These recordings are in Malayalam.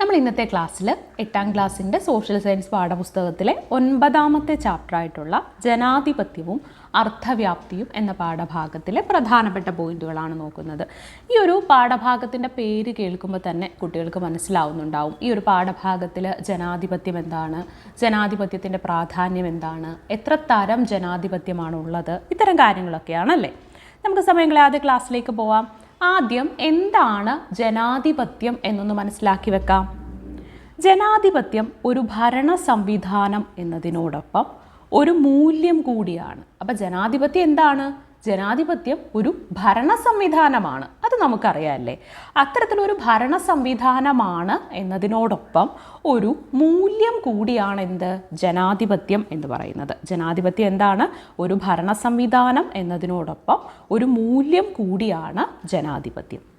നമ്മൾ ഇന്നത്തെ ക്ലാസ്സിൽ എട്ടാം ക്ലാസ്സിന്റെ സോഷ്യൽ സയൻസ് പാഠപുസ്തകത്തിലെ ഒൻപതാമത്തെ ചാപ്റ്ററായിട്ടുള്ള ജനാധിപത്യവും അർത്ഥവ്യാപ്തിയും എന്ന പാഠഭാഗത്തിലെ പ്രധാനപ്പെട്ട പോയിന്റുകളാണ് നോക്കുന്നത്. ഈ ഒരു പാഠഭാഗത്തിന്റെ പേര് കേൾക്കുമ്പോൾ തന്നെ കുട്ടികൾക്ക് മനസ്സിലാവുന്നുണ്ടാവും. ഈ ഒരു പാഠഭാഗത്തിൽ ജനാധിപത്യം എന്താണ്? ജനാധിപത്യത്തിന്റെ പ്രാധാന്യം എന്താണ്? എത്ര തരം ജനാധിപത്യമാണ് ഉള്ളത് ഇത്തരം കാര്യങ്ങളൊക്കെയാണല്ലേ നമുക്ക് സമയങ്ങളെ ആദ്യ ക്ലാസ്സിലേക്ക് പോവാം. ആദ്യം എന്താണ് ജനാധിപത്യം എന്നൊന്ന് മനസ്സിലാക്കി വെക്കാം. ജനാധിപത്യം ഒരു ഭരണ സംവിധാനം എന്നതിനോടൊപ്പം ഒരു മൂല്യം കൂടിയാണ്. അപ്പം ജനാധിപത്യം എന്താണ്? ജനാധിപത്യം ഒരു ഭരണ സംവിധാനമാണ്. അത് നമുക്കറിയാമല്ലേ അത്തരത്തിലൊരു ഭരണ സംവിധാനമാണ് എന്നതിനോടൊപ്പം ഒരു മൂല്യം കൂടിയാണ് എന്ത് ജനാധിപത്യം എന്ന് പറയുന്നത്. ജനാധിപത്യം എന്താണ്? ഒരു ഭരണ സംവിധാനം എന്നതിനോടൊപ്പം ഒരു മൂല്യം കൂടിയാണ് ജനാധിപത്യം.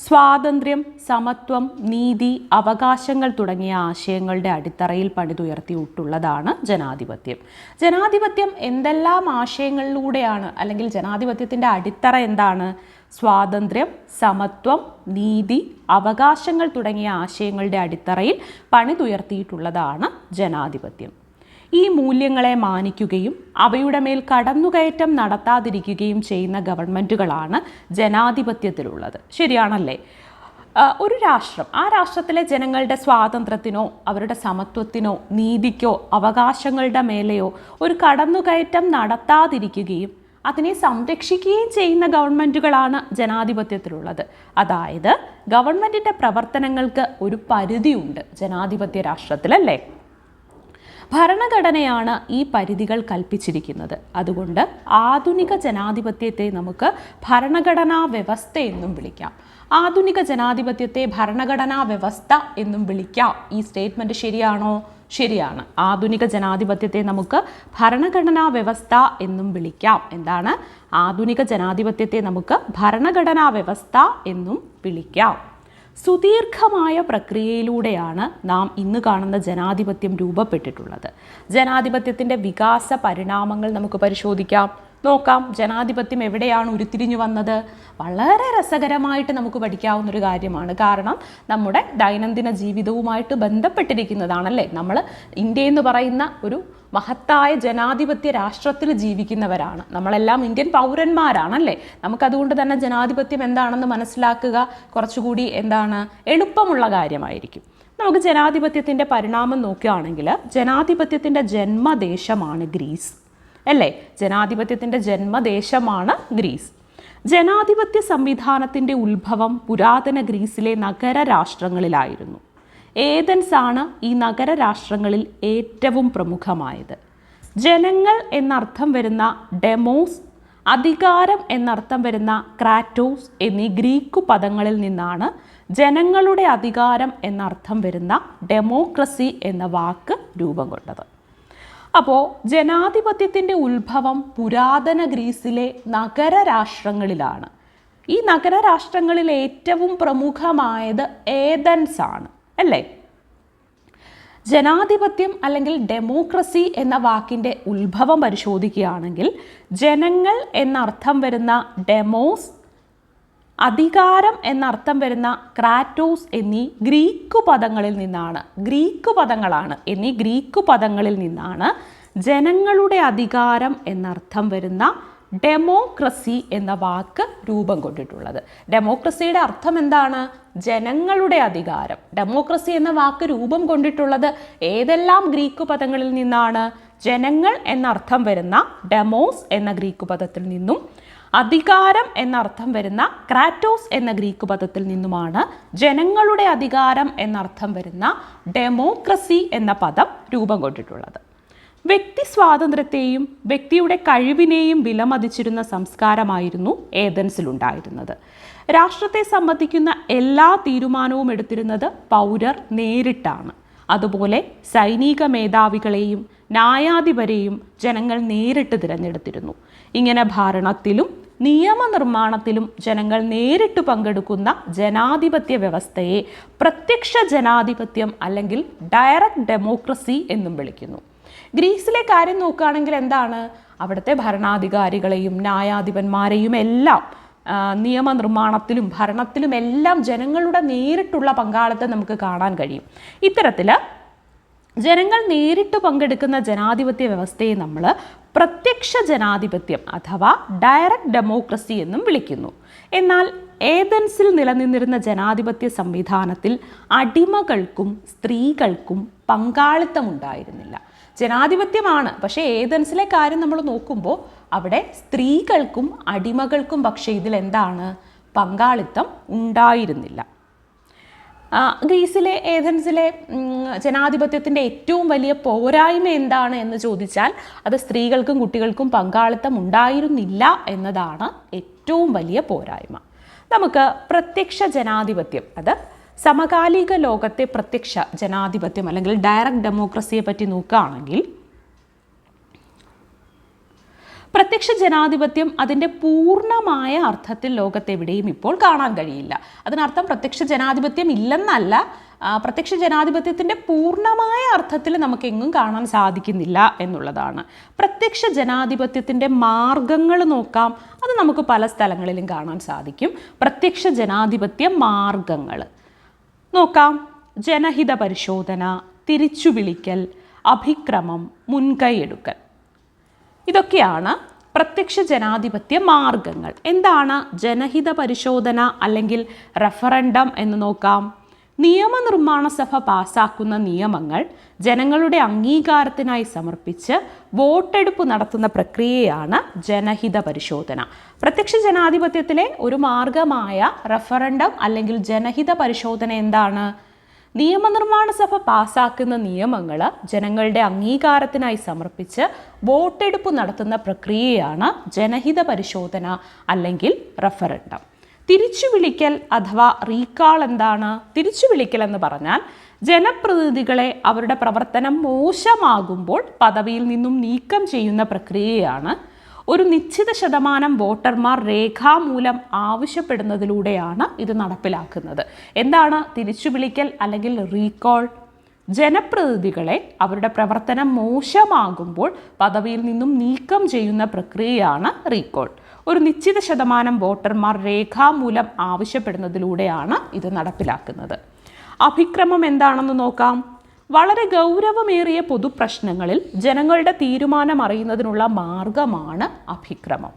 സ്വാതന്ത്ര്യം സമത്വം നീതി അവകാശങ്ങൾ തുടങ്ങിയ ആശയങ്ങളുടെ അടിത്തറയിൽ പണിതുയർത്തിയിട്ടുള്ളതാണ് ജനാധിപത്യം. ജനാധിപത്യം എന്തെല്ലാം ആശയങ്ങളിലൂടെയാണ് അല്ലെങ്കിൽ ജനാധിപത്യത്തിന്റെ അടിത്തറ എന്താണ്? സ്വാതന്ത്ര്യം സമത്വം നീതി അവകാശങ്ങൾ തുടങ്ങിയ ആശയങ്ങളുടെ അടിത്തറയിൽ പണിതുയർത്തിയിട്ടുള്ളതാണ് ജനാധിപത്യം. ഈ മൂല്യങ്ങളെ മാനിക്കുകയും അവയുടെ മേൽ കടന്നുകയറ്റം നടത്താതിരിക്കുകയും ചെയ്യുന്ന ഗവൺമെന്റുകളാണ് ജനാധിപത്യത്തിലുള്ളത്. ശരിയാണല്ലേ? ഒരു രാഷ്ട്രം ആ രാഷ്ട്രത്തിലെ ജനങ്ങളുടെ സ്വാതന്ത്ര്യത്തിനോ അവരുടെ സമത്വത്തിനോ നീതിക്കോ അവകാശങ്ങളുടെ മേലെയോ ഒരു കടന്നുകയറ്റം നടത്താതിരിക്കുകയും അതിനെ സംരക്ഷിക്കുകയും ചെയ്യുന്ന ഗവൺമെന്റുകളാണ് ജനാധിപത്യത്തിലുള്ളത്. അതായത് ഗവൺമെന്റിന്റെ പ്രവർത്തനങ്ങൾക്ക് ഒരു പരിധിയുണ്ട് ജനാധിപത്യ രാഷ്ട്രത്തിലല്ലേ? ഭരണഘടനയാണ് ഈ പരിധികൾ കൽപ്പിച്ചിരിക്കുന്നത്. അതുകൊണ്ട് ആധുനിക ജനാധിപത്യത്തെ നമുക്ക് ഭരണഘടനാ വ്യവസ്ഥ എന്നും വിളിക്കാം. ആധുനിക ജനാധിപത്യത്തെ ഭരണഘടനാ വ്യവസ്ഥ എന്നും വിളിക്കാം. ഈ സ്റ്റേറ്റ്മെന്റ് ശരിയാണോ? ശരിയാണ്. ആധുനിക ജനാധിപത്യത്തെ നമുക്ക് ഭരണഘടനാ വ്യവസ്ഥ എന്നും വിളിക്കാം. എന്താണ്? ആധുനിക ജനാധിപത്യത്തെ നമുക്ക് ഭരണഘടനാ വ്യവസ്ഥ എന്നും വിളിക്കാം. സുദീർഘമായ പ്രക്രിയയിലൂടെയാണ് നാം ഇന്ന് കാണുന്ന ജനാധിപത്യം രൂപപ്പെട്ടിട്ടുള്ളത്. ജനാധിപത്യത്തിന്റെ വികാസ പരിണാമങ്ങൾ നമുക്ക് പരിശോധിക്കാം. നോക്കാം. ജനാധിപത്യം എവിടെയാണ് ഉരുത്തിരിഞ്ഞു വന്നത്? വളരെ രസകരമായിട്ട് നമുക്ക് പഠിക്കാവുന്ന ഒരു കാര്യമാണ്. കാരണം നമ്മുടെ ദൈനംദിന ജീവിതവുമായിട്ട് ബന്ധപ്പെട്ടിരിക്കുന്നതാണല്ലേ? നമ്മൾ ഇന്ത്യ എന്ന് പറയുന്ന ഒരു മഹത്തായ ജനാധിപത്യ രാഷ്ട്രത്തിൽ ജീവിക്കുന്നവരാണ്. നമ്മളെല്ലാം ഇന്ത്യൻ പൗരന്മാരാണല്ലേ? നമുക്കതുകൊണ്ട് തന്നെ ജനാധിപത്യം എന്താണെന്ന് മനസ്സിലാക്കുക കുറച്ചുകൂടി എന്താണ്? എളുപ്പമുള്ള കാര്യമായിരിക്കും. നമുക്ക് ജനാധിപത്യത്തിന്റെ പരിണാമം നോക്കുകയാണെങ്കിൽ ജനാധിപത്യത്തിന്റെ ജന്മദേശമാണ് ഗ്രീസ്. അല്ലേ? ജനാധിപത്യത്തിന്റെ ജന്മദേശമാണ് ഗ്രീസ്. ജനാധിപത്യ സംവിധാനത്തിന്റെ ഉത്ഭവം പുരാതന ഗ്രീസിലെ നഗര രാഷ്ട്രങ്ങളിലായിരുന്നു. ഏതൻസ് ആണ് ഈ നഗര രാഷ്ട്രങ്ങളിൽ ഏറ്റവും പ്രമുഖമായത്. ജനങ്ങൾ എന്നർത്ഥം വരുന്ന ഡെമോസ് അധികാരം എന്നർത്ഥം വരുന്ന ക്രാറ്റോസ് എന്നീ ഗ്രീക്കു പദങ്ങളിൽ നിന്നാണ് ജനങ്ങളുടെ അധികാരം എന്നർത്ഥം വരുന്ന ഡെമോക്രസി എന്ന വാക്ക് രൂപം കൊണ്ടത്. അപ്പോൾ ജനാധിപത്യത്തിന്റെ ഉത്ഭവം പുരാതന ഗ്രീസിലെ നഗരരാഷ്ട്രങ്ങളിലാണ്. ഈ നഗരരാഷ്ട്രങ്ങളിൽ ഏറ്റവും പ്രമുഖമായത് ഏതൻസ് ആണ് അല്ലേ? ജനാധിപത്യം അല്ലെങ്കിൽ ഡെമോക്രസി എന്ന വാക്കിന്റെ ഉത്ഭവം പരിശോധിക്കുകയാണെങ്കിൽ ജനങ്ങൾ എന്നർത്ഥം വരുന്ന ഡെമോസ് അധികാരം എന്നർത്ഥം വരുന്ന ക്രാറ്റോസ് എന്നീ ഗ്രീക്ക് പദങ്ങളിൽ നിന്നാണ്. ഗ്രീക്ക് പദങ്ങളാണ്. എന്നീ ഗ്രീക്ക് പദങ്ങളിൽ നിന്നാണ് ജനങ്ങളുടെ അധികാരം എന്നർത്ഥം വരുന്ന ഡെമോക്രസി എന്ന വാക്ക് രൂപം കൊണ്ടിട്ടുള്ളത്. ഡെമോക്രസിയുടെ അർത്ഥം എന്താണ്? ജനങ്ങളുടെ അധികാരം. ഡെമോക്രസി എന്ന വാക്ക് രൂപം കൊണ്ടിട്ടുള്ളത് ഏതെല്ലാം ഗ്രീക്ക് പദങ്ങളിൽ നിന്നാണ്? ജനങ്ങൾ എന്നർത്ഥം വരുന്ന ഡെമോസ് എന്ന ഗ്രീക്ക് പദത്തിൽ നിന്നും അധികാരം എന്നർത്ഥം വരുന്ന ക്രാറ്റോസ് എന്ന ഗ്രീക്ക് പദത്തിൽ നിന്നുമാണ് ജനങ്ങളുടെ അധികാരം എന്നർത്ഥം വരുന്ന ഡെമോക്രസി എന്ന പദം രൂപം കൊണ്ടിട്ടുള്ളത്. വ്യക്തി സ്വാതന്ത്ര്യത്തെയും വ്യക്തിയുടെ കഴിവിനെയും വിലമതിച്ചിരുന്ന സംസ്കാരമായിരുന്നു ഏതൻസിലുണ്ടായിരുന്നത്. രാഷ്ട്രത്തെ സംബന്ധിക്കുന്ന എല്ലാ തീരുമാനവും എടുത്തിരുന്നത് പൗരർ നേരിട്ടാണ്. അതുപോലെ സൈനിക മേധാവികളെയും ന്യായാധിപരെയും ജനങ്ങൾ നേരിട്ട് തിരഞ്ഞെടുത്തിരുന്നു. ഇങ്ങനെ ഭരണത്തിലും നിയമനിർമ്മാണത്തിലും ജനങ്ങൾ നേരിട്ട് പങ്കെടുക്കുന്ന ജനാധിപത്യ വ്യവസ്ഥയെ പ്രത്യക്ഷ ജനാധിപത്യം അല്ലെങ്കിൽ ഡയറക്റ്റ് ഡെമോക്രസി എന്നും വിളിക്കുന്നു. ഗ്രീസിലെ കാര്യം നോക്കുകയാണെങ്കിൽ എന്താണ്? അവിടുത്തെ ഭരണാധികാരികളെയും ന്യായാധിപന്മാരെയും എല്ലാം നിയമനിർമ്മാണത്തിലും ഭരണത്തിലും എല്ലാം ജനങ്ങളുടെ നേരിട്ടുള്ള പങ്കാളിത്തം നമുക്ക് കാണാൻ കഴിയും. ഇത്തരത്തിൽ ജനങ്ങൾ നേരിട്ട് പങ്കെടുക്കുന്ന ജനാധിപത്യ വ്യവസ്ഥയെ നമ്മൾ പ്രത്യക്ഷ ജനാധിപത്യം അഥവാ ഡയറക്റ്റ് ഡെമോക്രസി എന്നും വിളിക്കുന്നു. എന്നാൽ ഏതൻസിൽ നിലനിന്നിരുന്ന ജനാധിപത്യ സംവിധാനത്തിൽ അടിമകൾക്കും സ്ത്രീകൾക്കും പങ്കാളിത്തമുണ്ടായിരുന്നില്ല. ജനാധിപത്യമാണ്. പക്ഷേ ഏതൻസിലെ കാര്യം നമ്മൾ നോക്കുമ്പോൾ അവിടെ സ്ത്രീകൾക്കും അടിമകൾക്കും പക്ഷേ ഇതിലെന്താണ്? പങ്കാളിത്തം ഉണ്ടായിരുന്നില്ല. ഗ്രീസിലെ ഏഥൻസിലെ ജനാധിപത്യത്തിന്റെ ഏറ്റവും വലിയ പോരായ്മ എന്താണ് എന്ന് ചോദിച്ചാൽ അത് സ്ത്രീകൾക്കും കുട്ടികൾക്കും പങ്കാളിത്തം ഉണ്ടായിരുന്നില്ല എന്നതാണ് ഏറ്റവും വലിയ പോരായ്മ. നമുക്ക് പ്രത്യക്ഷ ജനാധിപത്യം അത് സമകാലിക ലോകത്തെ പ്രത്യക്ഷ ജനാധിപത്യം അല്ലെങ്കിൽ ഡയറക്റ്റ് ഡെമോക്രസിയെ പറ്റി നോക്കുകയാണെങ്കിൽ പ്രത്യക്ഷ ജനാധിപത്യം അതിന്റെ പൂർണമായ അർത്ഥത്തിൽ ലോകത്തെവിടെയും ഇപ്പോൾ കാണാൻ കഴിയില്ല. അതിനർത്ഥം പ്രത്യക്ഷ ജനാധിപത്യം ഇല്ലെന്നല്ല പ്രത്യക്ഷ ജനാധിപത്യത്തിന്റെ പൂർണമായ അർത്ഥത്തിൽ നമുക്കെങ്ങും കാണാൻ സാധിക്കുന്നില്ല എന്നുള്ളതാണ്. പ്രത്യക്ഷ ജനാധിപത്യത്തിന്റെ മാർഗങ്ങൾ നോക്കാം അത് നമുക്ക് പല സ്ഥലങ്ങളിലും കാണാൻ സാധിക്കും. പ്രത്യക്ഷ ജനാധിപത്യ മാർഗങ്ങൾ. നോക്കാം ജനഹിത പരിശോധന തിരിച്ചുവിളിക്കൽ അഭിക്രമം മുൻകൈയെടുക്കൽ. ഇതൊക്കെയാണ് പ്രത്യക്ഷ ജനാധിപത്യ മാർഗങ്ങൾ. എന്താണ് ജനഹിത പരിശോധന അല്ലെങ്കിൽ റഫറൻഡം എന്ന് നോക്കാം? നിയമനിർമ്മാണ സഭ പാസാക്കുന്ന നിയമങ്ങൾ ജനങ്ങളുടെ അംഗീകാരത്തിനായി സമർപ്പിച്ച് വോട്ടെടുപ്പ് നടത്തുന്ന പ്രക്രിയയാണ് ജനഹിത പരിശോധന. പ്രത്യക്ഷ ജനാധിപത്യത്തിലെ ഒരു മാർഗമായ റഫറൻഡം അല്ലെങ്കിൽ ജനഹിത പരിശോധന എന്താണ്? നിയമനിർമ്മാണ സഭ പാസാക്കുന്ന നിയമങ്ങൾ ജനങ്ങളുടെ അംഗീകാരത്തിനായി സമർപ്പിച്ച് വോട്ടെടുപ്പ് നടത്തുന്ന പ്രക്രിയയാണ് ജനഹിത പരിശോധന അല്ലെങ്കിൽ റഫറണ്ടം. തിരിച്ചു വിളിക്കൽ അഥവാ റീകാൾ എന്താണ്? തിരിച്ചു വിളിക്കൽ എന്ന് പറഞ്ഞാൽ ജനപ്രതിനിധികളെ അവരുടെ പ്രവർത്തനം മോശമാകുമ്പോൾ പദവിയിൽ നിന്നും നീക്കം ചെയ്യുന്ന പ്രക്രിയയാണ് ഒരു നിശ്ചിത ശതമാനം വോട്ടർമാർ രേഖാമൂലം ആവശ്യപ്പെടുന്നതിലൂടെയാണ് ഇത് നടപ്പിലാക്കുന്നത്. എന്താണ് തിരിച്ചു വിളിക്കൽ അല്ലെങ്കിൽ റീകോൾ? ജനപ്രതിനിധികളെ അവരുടെ പ്രവർത്തനം മോശമാകുമ്പോൾ പദവിയിൽ നിന്നും നീക്കം ചെയ്യുന്ന പ്രക്രിയയാണ് റീകോൾ. ഒരു നിശ്ചിത ശതമാനം വോട്ടർമാർ രേഖാമൂലം ആവശ്യപ്പെടുന്നതിലൂടെയാണ് ഇത് നടപ്പിലാക്കുന്നത്. അഭിക്രമം എന്താണെന്ന് നോക്കാം. വളരെ ഗൗരവമേറിയ പൊതുപ്രശ്നങ്ങളിൽ ജനങ്ങളുടെ തീരുമാനം അറിയുന്നതിനുള്ള മാർഗമാണ് അഭിക്രമം.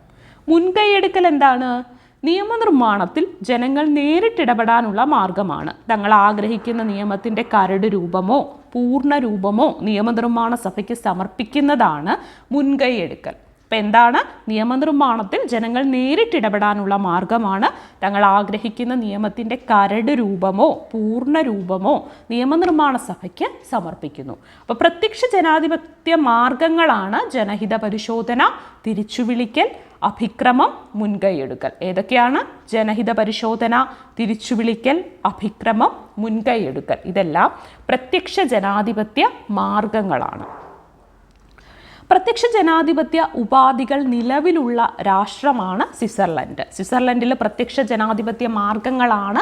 മുൻകൈയെടുക്കൽ എന്താണ്? നിയമനിർമ്മാണത്തിൽ ജനങ്ങൾ നേരിട്ടിടപെടാനുള്ള മാർഗമാണ്. തങ്ങൾ ആഗ്രഹിക്കുന്ന നിയമത്തിന്റെ കരട് രൂപമോ പൂർണ രൂപമോ നിയമനിർമ്മാണ സഭയ്ക്ക് സമർപ്പിക്കുന്നതാണ് മുൻകൈയെടുക്കൽ. അപ്പം എന്താണ്? നിയമനിർമ്മാണത്തിൽ ജനങ്ങൾ നേരിട്ടിടപെടാനുള്ള മാർഗമാണ്. തങ്ങൾ ആഗ്രഹിക്കുന്ന നിയമത്തിന്റെ കരട് രൂപമോ പൂർണ രൂപമോ നിയമനിർമ്മാണ സഭയ്ക്ക് സമർപ്പിക്കുന്നു. അപ്പോൾ പ്രത്യക്ഷ ജനാധിപത്യ മാർഗങ്ങളാണ് ജനഹിത പരിശോധന തിരിച്ചുവിളിക്കൽ അഭിക്രമം മുൻകൈയെടുക്കൽ. ഏതൊക്കെയാണ്? ജനഹിത പരിശോധന തിരിച്ചുവിളിക്കൽ അഭിക്രമം മുൻകൈയെടുക്കൽ. ഇതെല്ലാം പ്രത്യക്ഷ ജനാധിപത്യ മാർഗങ്ങളാണ്. പ്രത്യക്ഷ ജനാധിപത്യ ഉപാധികൾ നിലവിലുള്ള രാഷ്ട്രമാണ് സ്വിറ്റ്സർലൻഡ്. സ്വിറ്റ്സർലൻഡിൽ പ്രത്യക്ഷ ജനാധിപത്യ മാർഗങ്ങളാണ്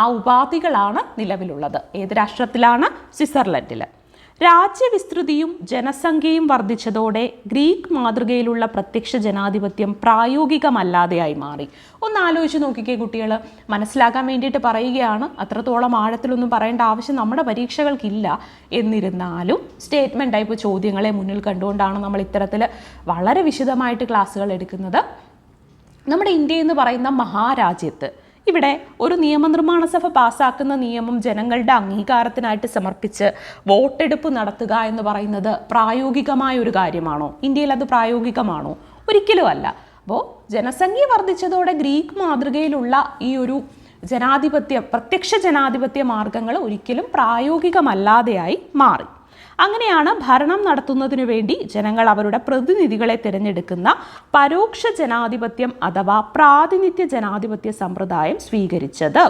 ആ ഉപാധികളാണ് നിലവിലുള്ളത്. ഏത് രാഷ്ട്രത്തിലാണ്? സ്വിറ്റ്സർലൻഡിൽ രാജ്യവിസ്തൃതിയും ജനസംഖ്യയും വർദ്ധിച്ചതോടെ ഗ്രീക്ക് മാതൃകയിലുള്ള പ്രത്യക്ഷ ജനാധിപത്യം പ്രായോഗികമല്ലാതെയായി മാറി. ഒന്ന് ആലോചിച്ച് നോക്കിക്കേ കുട്ടികൾ മനസ്സിലാക്കാൻ വേണ്ടിയിട്ട് പറയുകയാണ്. അത്രത്തോളം ആഴത്തിലൊന്നും പറയേണ്ട ആവശ്യം നമ്മുടെ പരീക്ഷകൾക്കില്ല. എന്നിരുന്നാലും സ്റ്റേറ്റ്മെന്റ് ടൈപ്പ് ചോദ്യങ്ങളെ മുന്നിൽ കണ്ടുകൊണ്ടാണ് നമ്മൾ ഇത്തരത്തിൽ വളരെ വിശദമായിട്ട് ക്ലാസ്സുകൾ എടുക്കുന്നത്. നമ്മുടെ ഇന്ത്യ എന്ന് പറയുന്ന മഹാരാജ്യത്ത് ഇവിടെ ഒരു നിയമനിർമ്മാണ സഭ പാസ്സാക്കുന്ന നിയമം ജനങ്ങളുടെ അംഗീകാരത്തിനായിട്ട് സമർപ്പിച്ച് വോട്ടെടുപ്പ് നടത്തുക എന്ന് പറയുന്നത് പ്രായോഗികമായ ഒരു കാര്യമാണോ? ഇന്ത്യയിൽ അത് പ്രായോഗികമാണോ? ഒരിക്കലും അല്ല. അപ്പോൾ ജനസംഖ്യ വർദ്ധിച്ചതോടെ ഗ്രീക്ക് മാതൃകയിലുള്ള ഈ ഒരു ജനാധിപത്യ പ്രത്യക്ഷ ജനാധിപത്യ മാർഗങ്ങൾ ഒരിക്കലും പ്രായോഗികമല്ലാതെയായി മാറി. അങ്ങനെയാണ് ഭരണം നടത്തുന്നതിനു വേണ്ടി ജനങ്ങൾ അവരുടെ പ്രതിനിധികളെ തിരഞ്ഞെടുക്കുന്ന പരോക്ഷ ജനാധിപത്യം അഥവാ പ്രാതിനിധ്യ ജനാധിപത്യ സമ്പ്രദായം സ്വീകരിച്ചത്.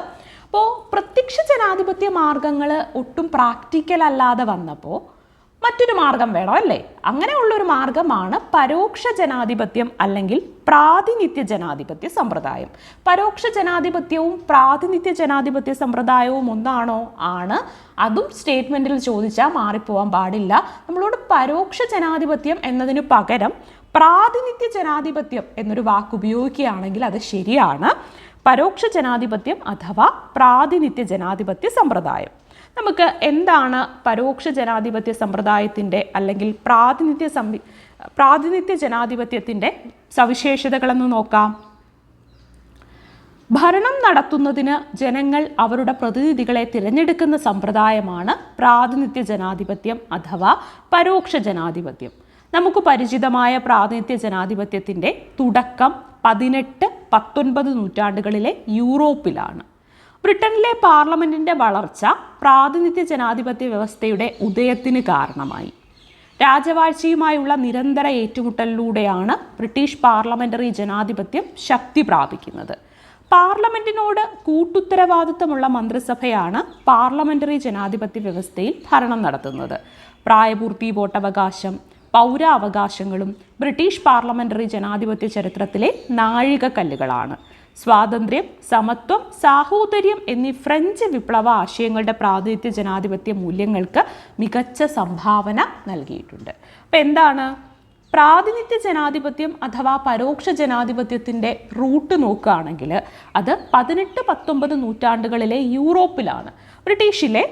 അപ്പോൾ പ്രത്യക്ഷ ജനാധിപത്യ മാർഗങ്ങൾ ഒട്ടും പ്രാക്ടിക്കൽ അല്ലാതെ വന്നപ്പോൾ മറ്റൊരു മാർഗം വേണം അല്ലേ? അങ്ങനെയുള്ളൊരു മാർഗമാണ് പരോക്ഷ ജനാധിപത്യം അല്ലെങ്കിൽ പ്രാതിനിധ്യ ജനാധിപത്യ സമ്പ്രദായം. പരോക്ഷ ജനാധിപത്യവും പ്രാതിനിധ്യ ജനാധിപത്യ സമ്പ്രദായവും ഒന്നാണോ? ആണ്. അതും സ്റ്റേറ്റ്മെന്റിൽ ചോദിച്ചാൽ മാറിപ്പോവാൻ പാടില്ല. നമ്മളോട് പരോക്ഷ ജനാധിപത്യം എന്നതിന് പകരം പ്രാതിനിധ്യ ജനാധിപത്യം എന്നൊരു വാക്ക് ഉപയോഗിക്കുകയാണെങ്കിൽ അത് ശരിയാണ്. പരോക്ഷ ജനാധിപത്യം അഥവാ പ്രാതിനിധ്യ ജനാധിപത്യ സമ്പ്രദായം. നമുക്ക് എന്താണ് പരോക്ഷ ജനാധിപത്യ സമ്പ്രദായത്തിന്റെ അല്ലെങ്കിൽ പ്രാതിനിധ്യ സംവി പ്രാതിനിധ്യ ജനാധിപത്യത്തിന്റെ സവിശേഷതകളെന്ന് നോക്കാം. ഭരണം നടത്തുന്നതിന് ജനങ്ങൾ അവരുടെ പ്രതിനിധികളെ തിരഞ്ഞെടുക്കുന്ന സമ്പ്രദായമാണ് പ്രാതിനിധ്യ ജനാധിപത്യം അഥവാ പരോക്ഷ ജനാധിപത്യം. നമുക്ക് പരിചിതമായ പ്രാതിനിധ്യ ജനാധിപത്യത്തിന്റെ തുടക്കം പതിനെട്ട് പത്തൊൻപത് നൂറ്റാണ്ടുകളിലെ യൂറോപ്പിലാണ്. ബ്രിട്ടനിലെ പാർലമെന്റിന്റെ വളർച്ച പ്രാതിനിധ്യ ജനാധിപത്യ വ്യവസ്ഥയുടെ ഉദയത്തിന് കാരണമായി. രാജവാഴ്ചയുമായുള്ള നിരന്തര ഏറ്റുമുട്ടലിലൂടെയാണ് ബ്രിട്ടീഷ് പാർലമെന്ററി ജനാധിപത്യം ശക്തി പ്രാപിക്കുന്നത്. പാർലമെന്റിനോട് കൂട്ടുത്തരവാദിത്തമുള്ള മന്ത്രിസഭയാണ് പാർലമെന്ററി ജനാധിപത്യ വ്യവസ്ഥയിൽ ഭരണം നടത്തുന്നത്. പ്രായപൂർത്തി വോട്ടവകാശം പൗരാവകാശങ്ങളും ബ്രിട്ടീഷ് പാർലമെന്ററി ജനാധിപത്യ ചരിത്രത്തിലെ നാഴികക്കല്ലുകളാണ്. സ്വാതന്ത്ര്യം സമത്വം സാഹോദര്യം എന്നീ ഫ്രഞ്ച് വിപ്ലവ ആശയങ്ങളുടെ പ്രാതിനിധ്യ ജനാധിപത്യ മൂല്യങ്ങൾക്ക് മികച്ച സംഭാവന നൽകിയിട്ടുണ്ട്. അപ്പം എന്താണ്? പ്രാതിനിധ്യ ജനാധിപത്യം അഥവാ പരോക്ഷ ജനാധിപത്യത്തിന്റെ റൂട്ട് നോക്കുകയാണെങ്കിൽ അത് പതിനെട്ട് പത്തൊമ്പത് നൂറ്റാണ്ടുകളിലെ യൂറോപ്പിലാണ്. ബ്രിട്ടീഷിലെ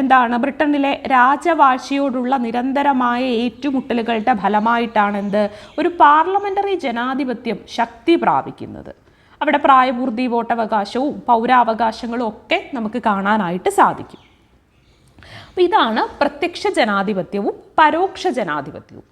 എന്താണ് ബ്രിട്ടനിലെ രാജവാഴ്ചയോടുള്ള നിരന്തരമായ ഏറ്റുമുട്ടലുകളുടെ ഫലമായിട്ടാണ് എന്ത് ഒരു പാർലമെന്ററി ജനാധിപത്യം ശക്തി പ്രാപിക്കുന്നത്? അവിടെ പ്രായപൂർത്തി വോട്ടവകാശവും പൗരാവകാശങ്ങളും ഒക്കെ നമുക്ക് കാണാനായിട്ട് സാധിക്കും. ഇതാണ് പ്രത്യക്ഷ ജനാധിപത്യവും പരോക്ഷ ജനാധിപത്യവും.